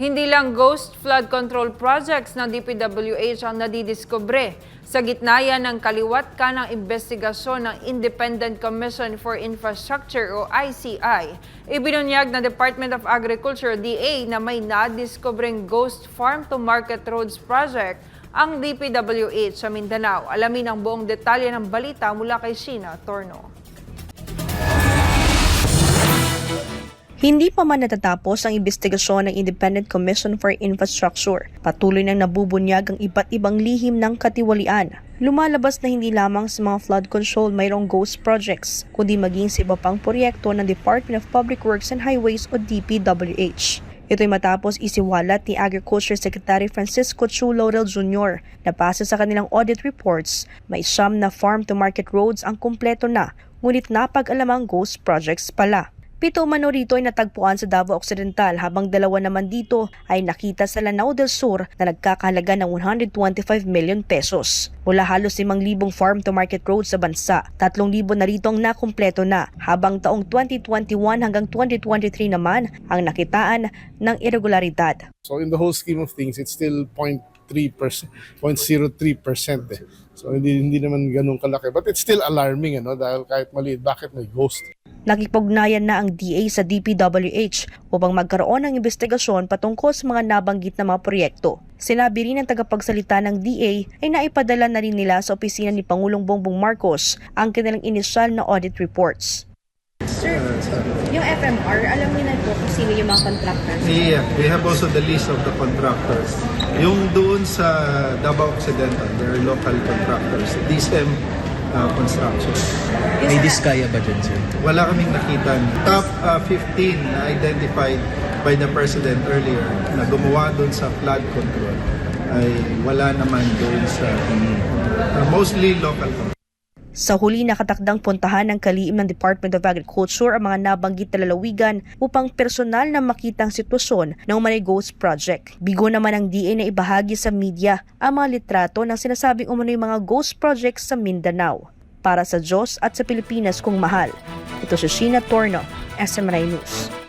Hindi lang ghost flood control projects ng DPWH ang nadidiskubre. Sa gitna yan ng kaliwat ka ng investigasyon ng Independent Commission for Infrastructure o ICI. Ibinunyag ng Department of Agriculture DA na may nadiskubreng ghost farm to market roads project ang DPWH sa Mindanao. Alamin ang buong detalye ng balita mula kay Sheena Torno. Hindi pa man natatapos ang investigasyon ng Independent Commission for Infrastructure. Patuloy nang nabubunyag ang iba't ibang lihim ng katiwalian. Lumalabas na hindi lamang sa mga flood control mayroong ghost projects, kundi maging sa iba pang proyekto ng Department of Public Works and Highways o DPWH. Ito'y matapos isiwalat ni Agriculture Secretary Francisco Chu Laurel Jr. na base sa kanilang audit reports, may siyam na farm-to-market roads ang kumpleto na, ngunit napag-alamang ghost projects pala. Pito umano rito ay natagpuan sa Davao Occidental habang dalawa naman dito ay nakita sa Lanao del Sur na nagkakahalaga ng 125 million pesos. Mula halos 5,000 farm-to-market roads sa bansa, 3,000 na rito ang nakumpleto na, habang taong 2021 hanggang 2023 naman ang nakitaan ng irregularidad. So in the whole scheme of things, it's still 0.3%, 0.03% eh. So hindi hindi naman ganun kalaki. But it's still alarming ano dahil kahit maliit, bakit may ghost? Nakipugnayan na ang DA sa DPWH upang magkaroon ng investigasyon patungkol sa mga nabanggit na mga proyekto. Sinabi rin ng tagapagsalita ng DA ay naipadala na rin nila sa opisina ni Pangulong Bongbong Marcos ang kanilang inisyal na audit reports. Sir, yung FMR, alam niyo na po kung sino yung mga contractors? Yeah, we have also the list of the contractors. Yung doon sa Davao Occidental, there are local contractors. DSM uh, Construction. May diskaya ba dyan, sir? Wala kaming nakita. Top uh, 15 na identified by the President earlier na gumawa doon sa flood control ay wala naman doon sa uh, mostly local contractors. Sa huli nakatakdang puntahan ng kaliim ng Department of Agriculture ang mga nabanggit na lalawigan upang personal na makita ang sitwasyon ng Manay Ghost Project. Bigo naman ang DA na ibahagi sa media ang mga litrato ng sinasabing umano'y mga ghost projects sa Mindanao. Para sa Diyos at sa Pilipinas kung mahal. Ito si Sheena Torno, SMNI News.